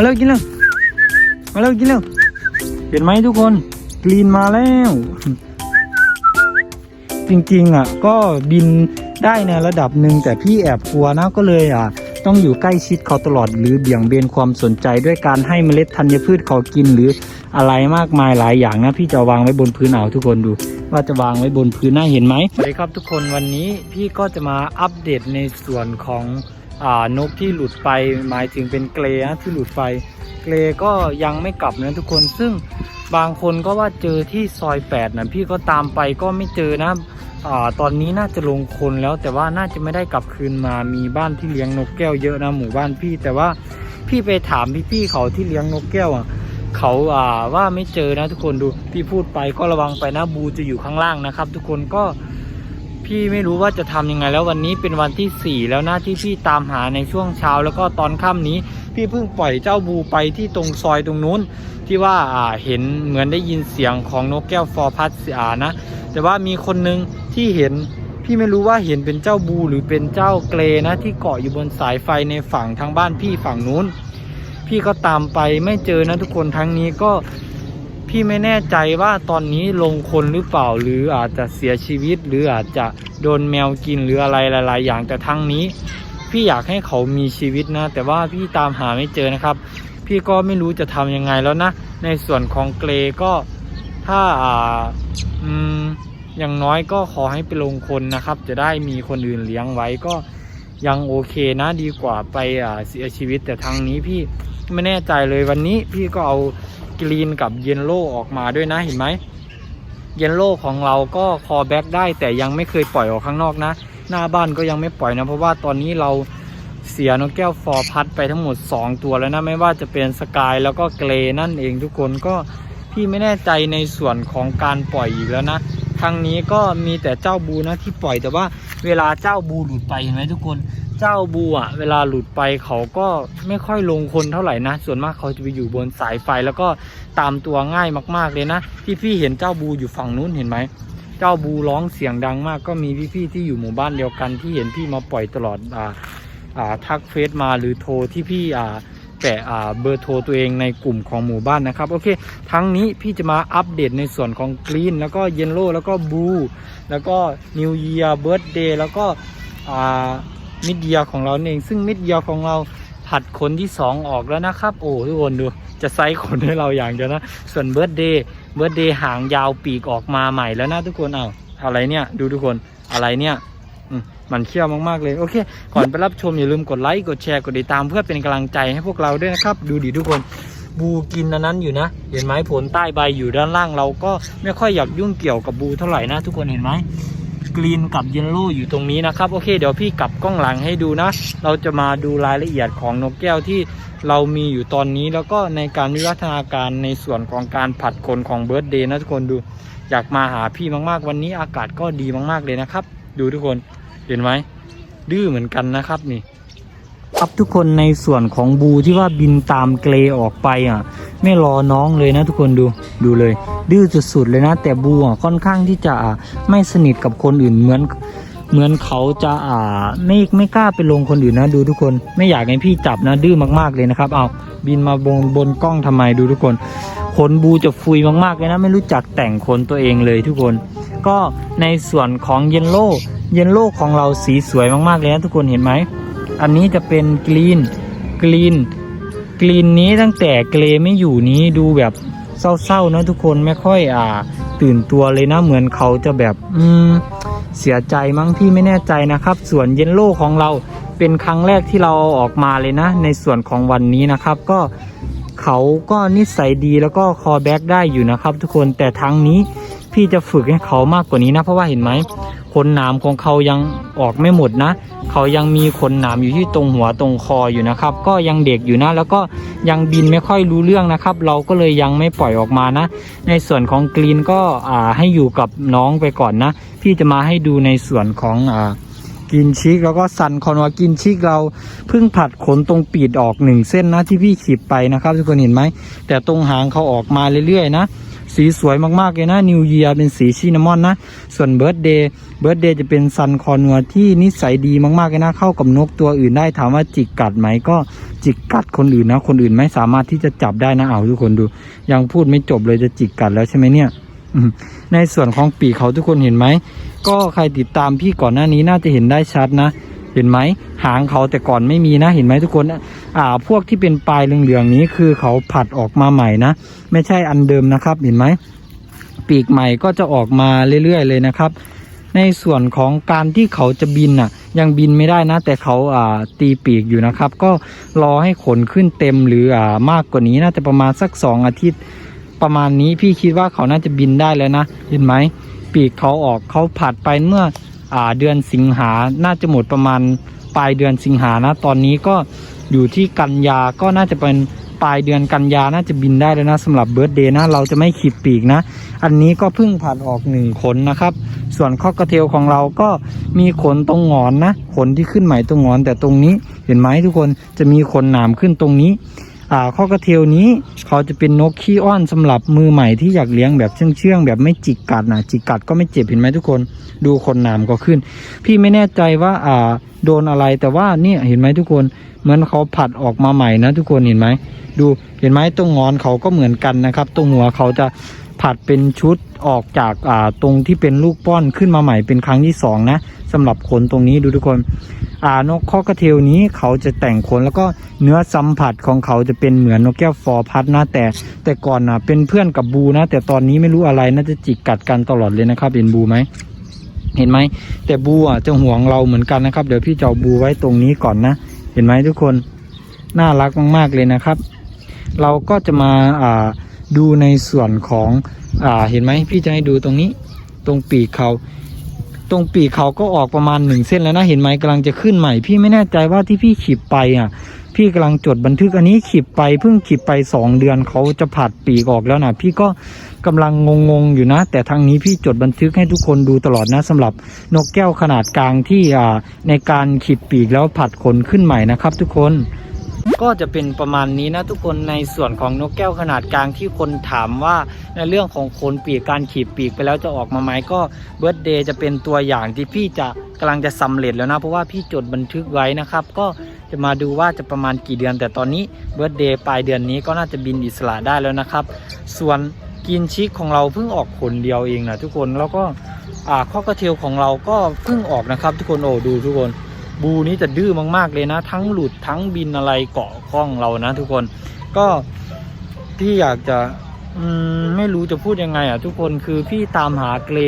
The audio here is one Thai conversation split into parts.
มาเร็วกินเร็วมาเร็วกินเร็วเห็นไหมทุกคนกรีนมาแล้ว จริงๆอะ ก็บินได้ในระดับหนึ่งแต่พี่แอบกลัวนะก็เลยอะ ต้องอยู่ใกล้ชิดเขาตลอดหรือเบี่ยงเบนความสนใจด้วยการให้เมล็ดธัญพืชเขากินหรืออะไรมากมายหลายอย่างนะพี่จะวางไว้บนพื้นเอาทุกคนดู ว่าจะวางไว้บนพื้นหน่าเห็นไหมสวัสดีครับทุกคนวันนี้พี่ก็จะมาอัปเดตในส่วนของ นกที่หลุดไปหมายถึงเป็นเกรนะที่หลุดไป เกรก็ยังไม่กลับนะทุกคนซึ่งบางคนก็ว่าเจอที่ซอย8นะพี่ก็ตามไปก็ไม่เจอนะอตอนนี้น่าจะลงคนแล้วแต่ว่าน่าจะไม่ได้กลับคืนมามีบ้านที่เลี้ยงนกแก้วเยอะนะหมู่บ้านพี่ แต่ว่าพี่ไปถามพี่ๆเขาที่เลี้ยงนกแก้วอะเขาอ่าว่าไม่เจอนะทุกคนดูพี่พูดไปก็ระวังไปนะบูจะอยู่ข้างล่างนะครับ ทุกคนก็ พี่ไม่รู้ว่าจะทำยังไง แล้ววันนี้เป็นวันที่ 4 แล้วหนะที่พี่ตามหาในช่วงเช้า แล้วก็ตอนค่ำนี้ พี่เพิ่งปล่อยเจ้าบูไปที่ตรงซอยตรงนู้น ที่ว่าเห็นเหมือนได้ยินเสียงของนกแก้วฟอร์พัสอานะ แต่ว่ามีคนหนึ่งที่เห็นพี่ไม่รู้ว่าเห็นเป็นเจ้าบูหรือเป็นเจ้าเกรนะ ที่เกาะอยู่บนสายไฟในฝั่งทางบ้านพี่ฝั่งนู้น พี่ก็ตามไปไม่เจอนะทุกคนทั้งนี้ก็ พี่ไม่แน่ใจว่าตอนนี้ลงคนหรือเปล่าหรืออาจจะเสียชีวิต หรืออาจจะโดนแมวกินหรืออะไรหลาย ๆ อย่างแต่ทั้งนี้ พี่อยากให้เขามีชีวิตนะ แต่ว่าพี่ตามหาไม่เจอนะครับ พี่ก็ไม่รู้จะทำยังไงแล้วนะ ในส่วนของเกรก็ถ้าอ่าอืมอย่างน้อยก็ขอให้ไปลงคนนะครับ จะได้มีคนอื่นเลี้ยงไว้ก็ยังโอเคนะดีกว่าไปอ่าเสียชีวิตแต่ทางนี้พี่ไม่แน่ใจเลยวันนี้พี่ก็เอา กรีนกับเยนโลออกมาด้วยนะเห็นไหมเยนโลของเราก็คอแบ็กได้แต่ยังไม่เคยปล่อยออกข้างนอกนะ หน้าบ้านก็ยังไม่ปล่อยนะ เพราะว่าตอนนี้เราเสียนกแก้วฟอร์พัดไปทั้งหมด 2 ตัวแล้วนะ ไม่ว่าจะเป็นสกายแล้วก็เกรนั่นเองทุกคนก็พี่ไม่แน่ใจในส่วนของการปล่อยอีกแล้วนะครั้งนี้ก็มีแต่เจ้าบูนะที่ปล่อยแต่ว่าเวลาเจ้าบูหลุดไปเห็นไหมทุกคน เจ้าบูอะเวลาหลุดไปเขาก็ไม่ค่อยลงคนเท่าไหร่นะ ส่วนมากเขาจะไปอยู่บนสายไฟแล้วก็ตามตัวง่ายมากๆเลยนะที่พี่เห็นเจ้าบูอยู่ฝั่งนู้นเห็นไหมเจ้าบูร้องเสียงดังมาก ก็มีพี่ๆที่อยู่หมู่บ้านเดียวกันที่เห็นพี่มาปล่อยตลอดอ่าอ่าทักเฟซมาหรือโทรที่พี่อ่าแปะอ่าเบอร์โทรตัวเองในกลุ่มของหมู่บ้านนะครับโอเค ทั้งนี้พี่จะมาอัปเดตในส่วนของกรีนแล้วก็เยนโลแล้วก็บูแล้วก็นิวเยียร์เบิร์ดเดย์แล้วก็ มิดเดียของเราเอง ซึ่งมิดเดียของเราผัดขนที่2ออกแล้วนะครับ โอ้ทุกคนดู จะไซส์ขนให้เราอย่างเดียวนะ ส่วนเบิร์ดเดย์เบิร์ดเดย์หางยาวปีกออกมาใหม่แล้วนะทุกคนเอาอะไรเนี่ย ดูทุกคนอะไรเนี่ยมมันเขี้ยวมากๆเลยโอเค ก่อนไปรับชมอย่าลืมกดไลค์กดแชร์กดติดตามเพื่อเป็นกำลังใจให้พวกเราด้วยนะครับ ดูดิทุกคนบูกินอันนั้นอยู่นะ เห็นไหมผลใต้ใบอยู่ด้านล่างเราก็ไม่ค่อยอยากยุ่งเกี่ยวกับบูเท่าไหร่นะทุกคนเห็นไหม กรีนกับเยลโล่อยู่ตรงนี้นะครับ โอเค เดี๋ยวพี่กลับกล้องหลังให้ดูนะ เราจะมาดูรายละเอียดของนกแก้วที่เรามีอยู่ตอนนี้แล้วก็ในการวิวัฒนาการในส่วนของการผัดขนของเบิร์ดเดย์นะทุกคนดู อยากมาหาพี่มากๆ วันนี้อากาศก็ดีมากๆเลยนะครับ ดูทุกคนเห็นไหมดื้อเหมือนกันนะครับนี่ ครับทุกคนในส่วนของบูที่ว่าบินตามเกรออกไปอะ ไม่รอน้องเลยนะทุกคนดูดูเลย ดื้อสุดๆเลยนะ แต่บูอะค่อนข้างที่จะไม่สนิทกับคนอื่นเหมือน เหมือนเขาจะอ่าไม่ไม่กล้าไปลงคนอื่นนะ ดูทุกคนไม่อยากให้พี่จับนะ ดื้อมากๆเลยนะครับเอาบินมาบนบนกล้องทำไมดูทุกคนขนบูจะฟุยมากๆเลยนะ ไม่รู้จักแต่งขนตัวเองเลยทุกคน ก็ในส่วนของเยนโลเยนโลของเราสีสวยมากๆเลยนะทุกคนเห็นไหม อันนี้จะเป็นกรีนกรีนกรีนนี้ตั้งแต่เกรไม่อยู่นี้ดูแบบเศร้าๆนะทุกคนไม่ค่อยอ่า ตื่นตัวเลยนะเหมือนเขาจะแบบอืมเสียใจมั้งพี่ไม่แน่ใจนะครับ ส่วนเยนโลของเราเป็นครั้งแรกที่เราอาออกมาเลยนะ ในส่วนของวันนี้นะครับ ก็เขาก็นิสัยดีแล้วก็คอแบ็กได้อยู่นะครับ ทุกคนแต่ทั้งนี้พี่จะฝึกให้เขามากกว่านี้นะเพราะว่าเห็นไหม ขนหนามของเขายังออกไม่หมดนะ เขายังมีขนหนามอยู่ที่ตรงหัวตรงคออยู่นะครับ ก็ยังเด็กอยู่นะ แล้วก็ยังบินไม่ค่อยรู้เรื่องนะครับ เราก็เลยยังไม่ปล่อยออกมานะ ในส่วนของกรีนก็อ่าให้อยู่กับน้องไปก่อนนะ พี่จะมาให้ดูในส่วนของอ่ากินชิกแล้วก็ซันคอนวากินชิกเราเพิ่งผัดขนตรงปีดออกหนึ่งเส้นนะที่พี่ขีดไปนะครับทุกคนเห็นไหมแต่ตรงหางเขาออกมาเรื่อยๆนะ สีสวยมากๆเลยนะนิวเยียเป็นสีชินามอนนะ ส่วนเบิร์ดเดย์เบิร์ดเดย์จะเป็นซันคอนัวที่นิสัยดีมากๆเลยนะ เข้ากับนกตัวอื่นได้ถามว่าจิกกัดไหมก็จิกกัดคนอื่นนะ คนอื่นไม่สามารถที่จะจับได้นะเอาทุกคนดู ยังพูดไม่จบเลยจะจิกกัดแล้วใช่ไหมเนี่ยในส่วนของปีกเขาทุกคนเห็นไหม ก็ใครติดตามพี่ก่อนหน้านี้น่าจะเห็นได้ชัดนะ เห็นไหมหางเขาแต่ก่อนไม่มีนะ เห็นไหมทุกคน อ่าพวกที่เป็นปลายเหลืองๆนี้คือเขาผัดออกมาใหม่นะ ไม่ใช่อันเดิมนะครับเห็นไหมปีกใหม่ก็จะออกมาเรื่อยๆเลยนะครับ ในส่วนของการที่เขาจะบินอะ ยังบินไม่ได้นะ แต่เขาอ่าตีปีกอยู่นะครับ ก็รอให้ขนขึ้นเต็มหรืออ่ามากกว่านี้น่าจะประมาณสักสองอาทิตย์ประมาณนี้พี่คิดว่าเขาน่าจะบินได้แล้วนะเห็นไหมปีกเขาออกเขาผัดไปเมื่ออ่าเดือนสิงหาน่าจะหมดประมาณปลายเดือนสิงหานะ ตอนนี้ก็ อยู่ที่กันยาก็น่าจะเป็นปลายเดือนกันยาน่าจะบินได้แล้วนะสำหรับเบิร์ดเดย์นะเราจะไม่ขีดปีกนะ อันนี้ก็เพิ่งผ่านออกหนึ่งขนนะครับ ส่วนข้อกระเทลของเราก็มีขนตรงหงอนนะ ขนที่ขึ้นใหม่ตรงหงอน แต่ตรงนี้เห็นไหมทุกคนจะมีขนหนามขึ้นตรงนี้ อ่าข้อกระเทียวนี้เขาจะเป็นนกขี้อ้อนสำหรับมือใหม่ที่อยากเลี้ยงแบบเชื่องเชื่องๆแบบไม่จิกกัดนะจิกกัดก็ไม่เจ็บเห็นไหมทุกคนดูขนหนามก็ขึ้น พี่ไม่แน่ใจว่าอ่าโดนอะไรแต่ว่าเนี่ยเห็นไหมทุกคนเหมือนเขาผัดออกมาใหม่นะทุกคนเห็นไหมดูเห็นไหมตรงงอนเขาก็เหมือนกันนะครับ ตรงหัวเขาจะผัดเป็นชุดออกจากอ่าตรงที่เป็นลูกป้อนขึ้นมาใหม่เป็นครั้งที่สองนะ สำหรับขนตรงนี้ดูทุกคน อ่านกข้อกระเทลนี้เขาจะแต่งขนแล้วก็เนื้อสัมผัสของเขาจะเป็นเหมือนนกแก้วฟอร์พัดนะแต่ แต่ก่อนนะเป็นเพื่อนกับบูนะ แต่ตอนนี้ไม่รู้อะไรน่าจะจิกกัดกันตลอดเลยนะครับเห็นบูไหมเห็นไหมแต่บูอะจะห่วงเราเหมือนกันนะครับ เดี๋ยวพี่จะเอาบูไว้ตรงนี้ก่อนนะ เห็นไหมทุกคนน่ารักมากๆเลยนะครับ เราก็จะมาอ่าดูในส่วนของอ่าเห็นไหมพี่จะให้ดูตรงนี้ ตรงปีกเขา ตรงปีกเขาก็ออกประมาณหนึ่งเส้นแล้วนะเห็นไหมกำลังจะขึ้นใหม่ พี่ไม่แน่ใจว่าที่พี่ขีบไปอะ พี่กำลังจดบันทึกอันนี้ขีบไปเพิ่งขีบไปสองเดือนเขาจะผัดปีกออกแล้วนะพี่ก็กำลังงงๆอยู่นะ แต่ทางนี้พี่จดบันทึกให้ทุกคนดูตลอดนะสำหรับนกแก้วขนาดกลางที่อ่าในการขีดปีกแล้วผัดขนขึ้นใหม่นะครับ ทุกคน ก็จะเป็นประมาณนี้นะทุกคนในส่วนของนกแก้วขนาดกลางที่คนถามว่าในเรื่องของขนปีกการขีดปีกไปแล้วจะออกมาไหมก็เบิร์ดเดย์จะเป็นตัวอย่างที่พี่จะกำลังจะสำเร็จแล้วนะ เพราะว่าพี่จดบันทึกไว้นะครับ ก็จะมาดูว่าจะประมาณกี่เดือน แต่ตอนนี้เบิร์ดเดย์ปลายเดือนนี้ก็น่าจะบินอิสระได้แล้วนะครับ ส่วนกินชิกของเราเพิ่งออกขนเดียวเองนะทุกคนแล้วก็อ่าข้อกระเทียวของเราก็เพิ่งออกนะครับ ทุกคนโอ้ดูทุกคน บูนี้จะดื้อมากๆเลยนะ ทั้งหลุดทั้งบินอะไรเกาะกล้องเรานะทุกคนก็พี่อยากจะอืมไม่รู้จะพูดยังไงอะทุกคนคือพี่ตามหาเกร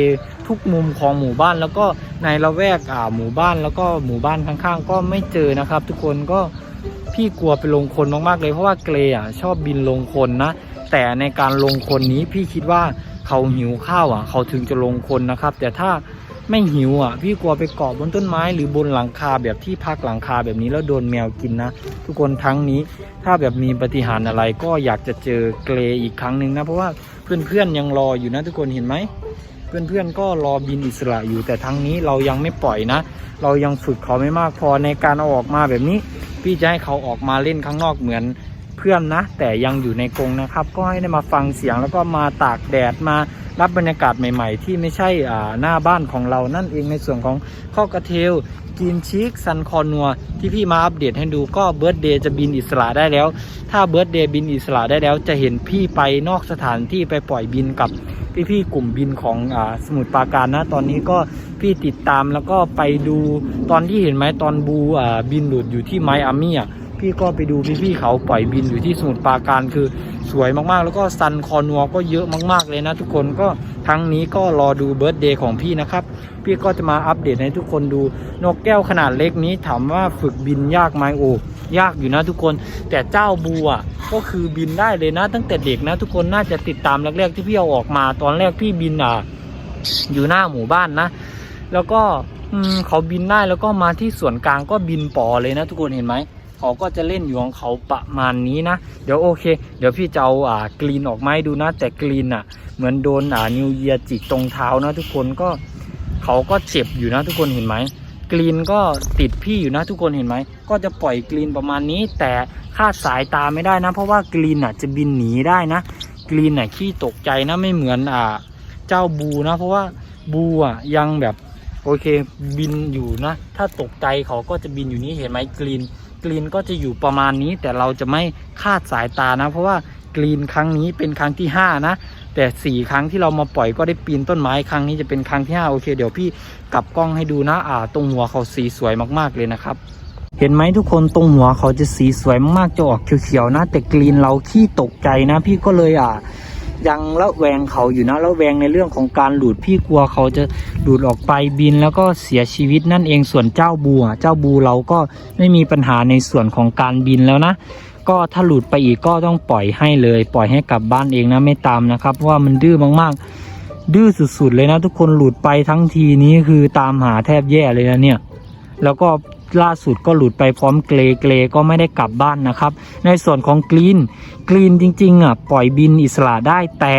ทุกมุมของหมู่บ้านแล้วก็ในละแวกอ่าหมู่บ้านแล้วก็หมู่บ้านข้างๆ ก็ไม่เจอนะครับ ทุกคนก็พี่กลัวไปลงคนมากๆเลยเพราะว่าเกรอะชอบบินลงคนนะแต่ในการลงคนนี้พี่คิดว่าเขาหิวข้าวอะ เขาถึงจะลงคนนะครับ แต่ถ้า ไม่หิวอะ พี่กลัวไปเกาะบนต้นไม้หรือบนหลังคาแบบที่พักหลังคาแบบนี้แล้วโดนแมวกินนะ ทุกคนทั้งนี้ถ้าแบบมีปฏิหารอะไรก็อยากจะเจอเกรอีกครั้งหนึ่งนะ เพราะว่าเพื่อนๆยังรออยู่นะทุกคนเห็นไหมเพื่อนๆก็รอบินอิสระอยู่แต่ทั้งนี้เรายังไม่ปล่อยนะ เรายังฝึกเขาไม่มากพอในการเอาออกมาแบบนี้ พี่จะให้เขาออกมาเล่นข้างนอกเหมือนเพื่อนนะ แต่ยังอยู่ในกรงนะครับ ก็ให้ได้มาฟังเสียงแล้วก็มาตากแดดมา รับบรรยากาศใหม่ ๆ ที่ไม่ใช่หน้าบ้านของเรานั่นเองในส่วนของข้อกระเทลกินชิกซันคอนัวที่พี่มาอัปเดตให้ดูก็เบิร์ดเดย์จะบินอิสระได้แล้ว ถ้าเบิร์ดเดย์บินอิสระได้แล้ว จะเห็นพี่ไปนอกสถานที่ไปปล่อยบินกับพี่ๆกลุ่มบินของอสมุทรปราการนะ ตอนนี้ก็พี่ติดตามแล้วก็ไปดูตอนที่เห็นไหมตอนบูบินหลุดอยู่ที่ไมอามี่อะ พี่ก็ไปดูพี่ๆเขาปล่อยบินอยู่ที่สมุทรปราการคือสวยมากๆ แล้วก็ซันคอนัวก็เยอะมากๆเลยนะทุกคนก็ทั้งนี้ก็รอดูเบิร์ดเดย์ของพี่นะครับพี่ก็จะมาอัปเดตให้ทุกคนดูนกแก้วขนาดเล็กนี้ถามว่าฝึกบินยากไหมโอ้ยากอยู่นะทุกคน แต่เจ้าบูอะก็คือบินได้เลยนะ ตั้งแต่เด็กนะ ทุกคนน่าจะติดตามแรกๆที่พี่เอาออกมาตอนแรกพี่บินอะอยู่หน้าหมู่บ้านนะ แล้วก็เขาบินได้แล้วก็มาที่ส่วนกลางก็บินปอเลยนะทุกคนเห็นไหม เขาก็จะเล่นอยู่ของเขาประมาณนี้นะ เดี๋ยวโอเค เดี๋ยวพี่จะเอาอ่ากรีนออกมาให้ดูนะ แต่กรีนอะ เหมือนโดนอ่านิวเยียจิกตรงเท้านะทุกคนก็เขาก็เจ็บอยู่นะทุกคนเห็นไหมกรีนก็ติดพี่อยู่นะทุกคนเห็นไหมก็จะปล่อยกรีนประมาณนี้ แต่คาดสายตาไม่ได้นะ เพราะว่ากรีนอะจะบินหนีได้นะ กรีนน่ะขี้ตกใจนะไม่เหมือนอ่าเจ้าบูนะ เพราะว่าบูอะยังแบบโอเคบินอยู่นะ ถ้าตกใจเขาก็จะบินอยู่นี้เห็นไหมกรีน กรีนก็จะอยู่ประมาณนี้ แต่เราจะไม่คาดสายตานะ เพราะว่ากรีนครั้งนี้เป็นครั้งที่ห้านะ แต่สี่ครั้งที่เรามาปล่อยก็ได้ปีนต้นไม้ครั้งนี้จะเป็นครั้งที่ห้าโอเค เดี๋ยวพี่กลับกล้องให้ดูนะอ่าตรงหัวเขาสีสวยมากๆเลยนะครับเห็นไหมทุกคนตรงหัวเขาจะสีสวยมากๆจะออกเขียวๆนะ แต่กรีนเราขี้ตกใจนะ พี่ก็เลยอ่า ยังละแวงเขาอยู่นะละแวงในเรื่องของการหลุดพี่กลัวเขาจะหลุดออกไปบินแล้วก็เสียชีวิตนั่นเองส่วนเจ้าบูอะเจ้าบูเราก็ไม่มีปัญหาในส่วนของการบินแล้วนะ ก็ถ้าหลุดไปอีกก็ต้องปล่อยให้เลย ปล่อยให้กลับบ้านเองนะไม่ตามนะครับเพราะว่ามันดื้อมากๆ ดื้อสุดๆเลยนะ ทุกคนหลุดไปทั้งทีนี้คือตามหาแทบแย่เลยนะเนี่ย แล้วก็ ล่าสุดก็หลุดไปพร้อมเกรเกรก็ไม่ได้กลับบ้านนะครับ ในส่วนของกรีนกรีนจริงๆอะปล่อยบินอิสระได้แต่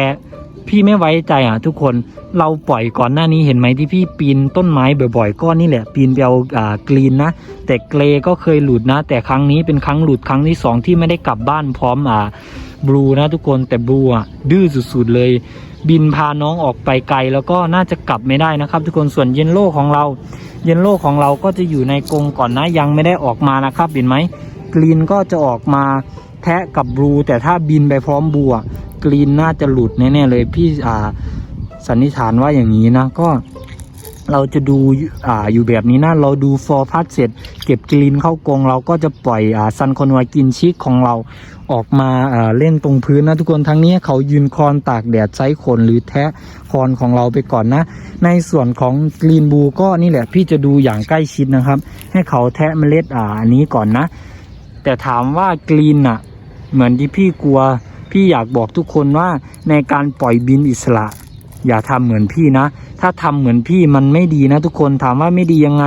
พี่ไม่ไว้ใจอะทุกคนเราปล่อยก่อนหน้านี้เห็นไหมที่พี่ปีนต้นไม้บ่อยๆก็นี่แหละปีนไปเอาอ่ากรีนนะ แต่เกรก็เคยหลุดนะ แต่ครั้งนี้เป็นครั้งหลุดครั้งที่สองที่ไม่ได้กลับบ้านพร้อมอ่า บลูนะทุกคนแต่บลูอะดื้อสุดๆเลย บินพาน้องออกไปไกลแล้วก็น่าจะกลับไม่ได้นะครับ ทุกคนส่วนเยนโลของเรา เยนโลของเราก็จะอยู่ในกรงก่อนนะยังไม่ได้ออกมานะครับเห็นไหมกรีนก็จะออกมาแทะกับบลูแต่ถ้าบินไปพร้อมบลูอะกรีนน่าจะหลุดแน่ๆเลยพี่อ่าสันนิษฐานว่าอย่างนี้นะก็ เราจะดูอ่าอยู่แบบนี้นะเราดูฟอร์พัดเสร็จ เก็บกรีนเข้ากรงเราก็จะปล่อยอ่าซันคอนวากินชิกของเราออกมาอ่าเล่นตรงพื้นนะทุกคนทั้งนี้เขายืนคอนตากแดดไซส์ขนหรือแทะคอนของเราไปก่อนนะ ในส่วนของกรีนบูก็นี่แหละพี่จะดูอย่างใกล้ชิดนะครับ ให้เขาแทะเมล็ดอ่าอันนี้ก่อนนะ แต่ถามว่ากรีนอะ เหมือนที่พี่กลัว พี่อยากบอกทุกคนว่าในการปล่อยบินอิสระ อย่าทำเหมือนพี่นะ ถ้าทำเหมือนพี่มันไม่ดีนะทุกคนถามว่าไม่ดียังไง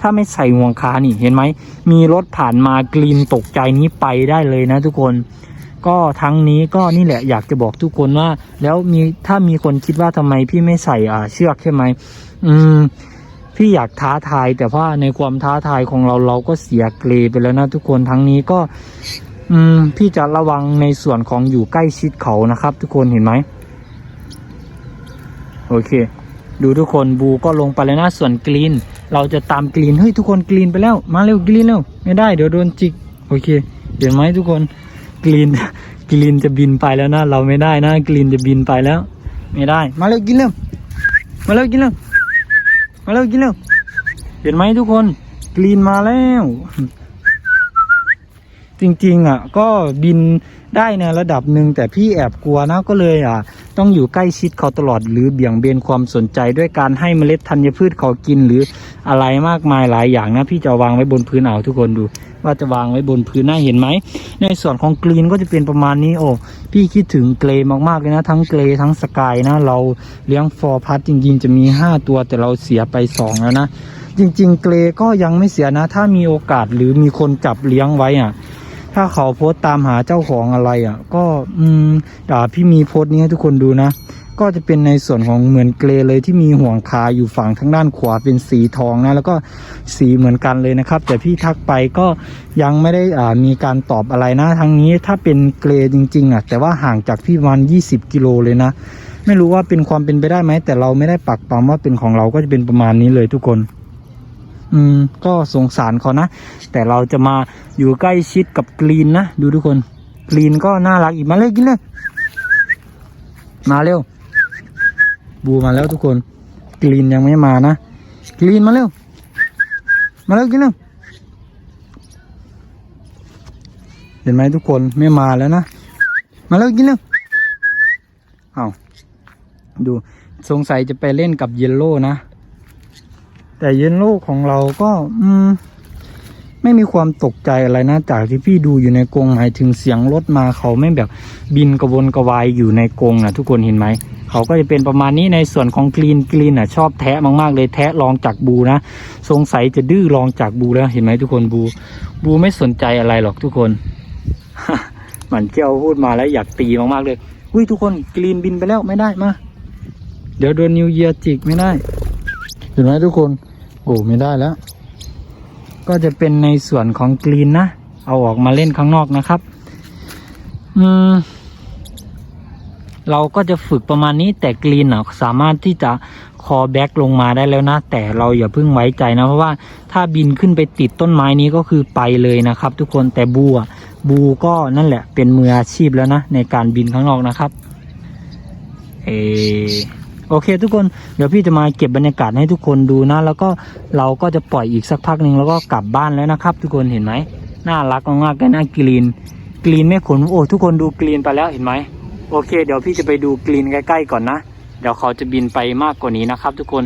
ถ้าไม่ใส่ห่วงคานี่เห็นไหม มีรถผ่านมากรีนตกใจนี้ไปได้เลยนะทุกคน ก็ทั้งนี้ก็นี่แหละอยากจะบอกทุกคนว่า แล้วมีถ้ามีคนคิดว่าทำไมพี่ไม่ใส่อ่าเชือกใช่ไหมอืมพี่อยากท้าทาย แต่ว่าในความท้าทายของเราเราก็เสียเกรไปแล้วนะทุกคนทั้งนี้ก็ อืม พี่จะระวังในส่วนของอยู่ใกล้ชิดเขานะครับ ทุกคนเห็นไหม โอเค ดูทุกคนบูก็ลงไปแล้วนะส่วนกรีน เราจะตามกรีนเฮ้ยทุกคนกรีนไปแล้ว มาเร็วกรีนเร็วไม่ได้เดี๋ยวโดนจิกโอเคเห็นไหมทุกคนกรีนกรีนจะบินไปแล้วนะ เราไม่ได้นะกรีนจะบินไปแล้ว ไม่ได้ มาเร็วกินเร็วมาเร็วกินเร็วมาเร็วกินเร็วเห็นไหมทุกคนกรีนมาแล้ว จริงๆอะก็บินได้ในระดับหนึ่งแต่พี่แอบกลัวนะก็เลยอะต้องอยู่ใกล้ชิดเขาตลอดหรือเบี่ยงเบนความสนใจด้วยการให้เมล็ดธัญพืชเขากินหรืออะไรมากมายหลายอย่างนะ พี่จะวางไว้บนพื้นเอาทุกคนดู ว่าจะวางไว้บนพื้นน่าเห็นไหม ในส่วนของกรีนก็จะเป็นประมาณนี้โอ้พี่คิดถึงเกรมากๆเลยนะ ทั้งเกรทั้งสกายนะ เราเลี้ยงฟอร์พัดจริงๆ จะมี 5 ตัวแต่เราเสียไป 2 แล้วนะ จริง ๆ เกรก็ยังไม่เสียนะ ถ้ามีโอกาสหรือมีคนจับเลี้ยงไว้อะ ถ้าเขาโพสต์ตามหาเจ้าของอะไรอะ ก็อืมด่าพี่มีโพสต์นี้ให้ทุกคนดูนะ ก็จะเป็นในส่วนของเหมือนเกรเลยที่มีห่วงคาอยู่ฝั่งทางด้านขวาเป็นสีทองนะ แล้วก็สีเหมือนกันเลยนะครับ แต่พี่ทักไปก็ยังไม่ได้อ่ามีการตอบอะไรนะทั้งนี้ถ้าเป็นเกรจริง ๆ อะ แต่ว่าห่างจากพี่ประมาณ20 กิโลเลยนะ ไม่รู้ว่าเป็นความเป็นไปได้ไหมแต่เราไม่ได้ปักปั๊มว่าเป็นของเราก็จะเป็นประมาณนี้เลยทุกคน อืม ก็สงสารเขานะ แต่เราจะมาอยู่ใกล้ชิดกับกรีนนะ ดูทุกคน กรีนก็น่ารักอีกมาเลยกินเลยมาเร็ว บูมาแล้วทุกคน กรีนยังไม่มานะ กรีนมาเร็ว มาเร็วกินเร็วเห็นไหมทุกคนไม่มาแล้วนะ มาเร็วกินเร็วเอาดูสงสัยจะไปเล่นกับเยลโล่นะ แต่เยนโลกของเราก็ อืม ไม่มีความตกใจอะไรนะจากที่พี่ดูอยู่ในกรงหมายถึงเสียงรถมาเขาไม่แบบบินกระวนกระวายอยู่ในกรงนะทุกคนเห็นไหมเขาก็จะเป็นประมาณนี้ในส่วนของกรีนกรีนอะชอบแทะมากๆเลยแทะลองจากบูนะสงสัยจะดื้อลองจากบูแล้วเห็นไหมทุกคนบู บูไม่สนใจอะไรหรอกทุกคนหมันเจ้าพูดมาแล้วอยากตีมากๆเลยอุ้ยทุกคนกรีนบินไปแล้วไม่ได้มา เดี๋ยวโดนนิวเยียจิกไม่ได้ ห็นไหมทุกคน โอ้ไม่ได้แล้ว ก็จะเป็นในส่วนของกรีนนะ เอาออกมาเล่นข้างนอกนะครับ อืม เราก็จะฝึกประมาณนี้แต่กรีนอะสามารถที่จะคอแบ็กลงมาได้แล้วนะ แต่เราอย่าเพิ่งไว้ใจนะ เพราะว่าถ้าบินขึ้นไปติดต้นไม้นี้ก็คือไปเลยนะครับ ทุกคนแต่บูอะบูก็นั่นแหละเป็นมืออาชีพแล้วนะ ในการบินข้างนอกนะครับ เออ โอเค ทุกคนเดี๋ยวพี่จะมาเก็บบรรยากาศให้ทุกคนดูนะ แล้วก็เราก็จะปล่อยอีกสักพักหนึ่งแล้วก็กลับบ้านแล้วนะครับ ทุกคนเห็นไหมน่ารักมากๆกันนะกรีน กรีนไม่ขนโอ้ทุกคนดูกรีนไปแล้วเห็นไหมโอเค เดี๋ยวพี่จะไปดูกรีนใกล้ๆก่อนนะ เดี๋ยวเขาจะบินไปมากกว่านี้นะครับ ทุกคน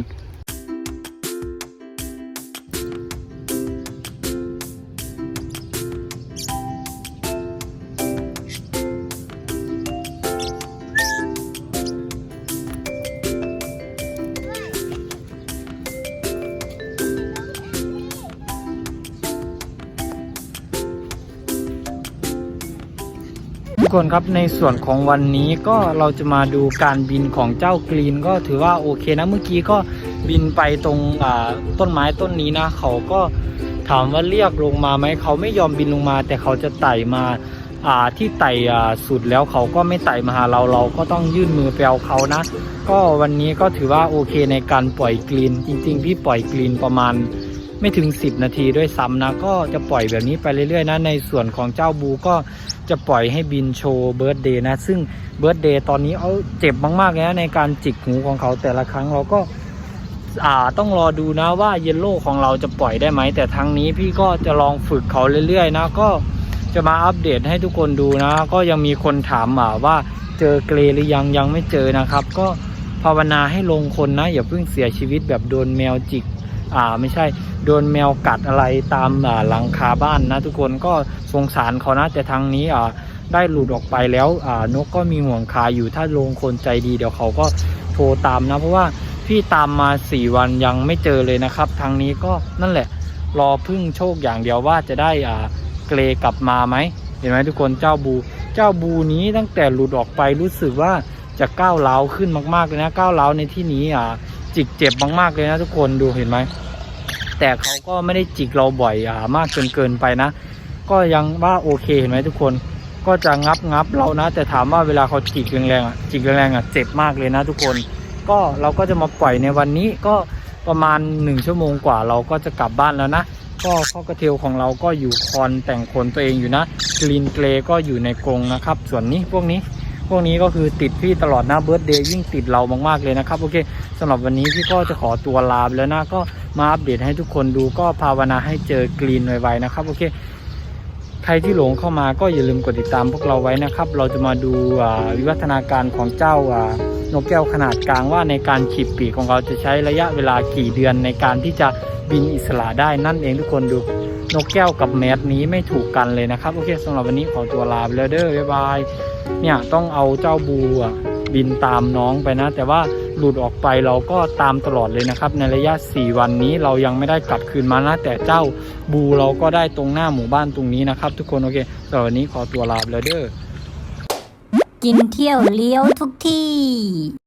กคนครับในส่วนของวันนี้ก็เราจะมาดูการบินของเจ้ากรีนก็ถือว่าโอเคนะเมื่อกี้ก็บินไปตรงต้นไม้ต้นนี้นะ เขาก็ถามว่าเรียกลงมาไหมเขาไม่ยอมบินลงมา แต่เขาจะไต่มาที่ไต่สุดแล้วเขาก็ไม่ไต่มาหาเราเราก็ต้องยื่นมือไปเอาเขานะ ก็วันนี้ก็ถือว่าโอเคในการปล่อยกรีนจริง ๆ พี่ปล่อยกรีนประมาณ ไม่ถึง 10 นาทีด้วยซ้ำนะ ก็จะปล่อยแบบนี้ไปเรื่อยๆนะ ในส่วนของเจ้าบูก็จะปล่อยให้บินโชว์เบิร์ดเดย์นะ ซึ่งเบิร์ดเดย์ตอนนี้เอาเจ็บมากๆเลยนะในการจิกหูของเขาแต่ละครั้งเราก็อ่าต้องรอดูนะว่าเยลโล่ของเราจะปล่อยได้ไหม แต่ทั้งนี้พี่ก็จะลองฝึกเขาเรื่อยๆ นะ ก็จะมาอัปเดตให้ทุกคนดูนะ ก็ยังมีคนถามมาว่าเจอเกรหรือยังยังไม่เจอนะครับ ก็ภาวนาให้ลงคนนะ อย่าเพิ่งเสียชีวิตแบบโดนแมวจิก อ่าไม่ใช่โดนแมวกัดอะไรตามอ่าหลังคาบ้านนะทุกคนก็สงสารเขานะแต่ทางนี้อ่าได้หลุดออกไปแล้วอ่านกก็มีห่วงคาอยู่ถ้าลงคนใจดีเดี๋ยวเขาก็โทรตามนะ เพราะว่าพี่ตามมาสี่วันยังไม่เจอเลยนะครับ ทางนี้ก็นั่นแหละ รอพึ่งโชคอย่างเดียวว่าจะได้อ่าเกรกลับมาไหมเห็นไหมทุกคนเจ้าบูเจ้าบูนี้ตั้งแต่หลุดออกไปรู้สึกว่าจะก้าวเล้าขึ้นมากๆเลยนะก้าวเล้าในที่นี้อ่า จิกเจ็บมากๆเลยนะทุกคนดูเห็นไหมแต่เขาก็ไม่ได้จิกเราบ่อยอ่ามากจนเกินไปนะ ก็ยังว่าโอเคเห็นไหมทุกคนก็จะงับงับเรานะ แต่ถามว่าเวลาเขาจิกแรงๆอะจิกแรงๆอะเจ็บมากเลยนะทุกคน ก็เราก็จะมาปล่อยในวันนี้ก็ประมาณหนึ่งชั่วโมงกว่าเราก็จะกลับบ้านแล้วนะ ก็ข้อกระเทียวของเราก็อยู่คอนแต่งขนตัวเองอยู่นะกรีนเกรก็อยู่ในกรงนะครับ ส่วนนี้พวกนี้ พวกนี้ก็คือติดพี่ตลอดนะเบิร์ดเดย์ยิ่งติดเรามากๆเลยนะครับ โอเคสำหรับวันนี้พี่ก็จะขอตัวลาไปแล้วนะก็มาอัปเดตให้ทุกคนดูก็ภาวนาให้เจอกรีนไวๆนะครับ โอเค ใครที่หลงเข้ามาก็อย่าลืมกดติดตามพวกเราไว้นะครับ เราจะมาดูวิวัฒนาการของเจ้านกแก้วขนาดกลางว่าในการขีบปีกของเราจะใช้ระยะเวลากี่เดือนในการที่จะบินอิสระได้นั่นเองทุกคนดู นกแก้วกับแมสนี้ไม่ถูกกันเลยนะครับ โอเคสำหรับวันนี้ขอตัวลาไปแล้วเด้อบ๊ายบายเนี่ยต้องเอาเจ้าบูอะบินตามน้องไปนะ แต่ว่าหลุดออกไปเราก็ตามตลอดเลยนะครับ ในระยะ 4 วันนี้เรายังไม่ได้กลับคืนมานะ แต่เจ้าบูเราก็ได้ตรงหน้าหมู่บ้านตรงนี้นะครับ ทุกคนโอเคสำหรับวันนี้ขอตัวลาไปแล้วเด้อกินเที่ยวเลี้ยวทุกที่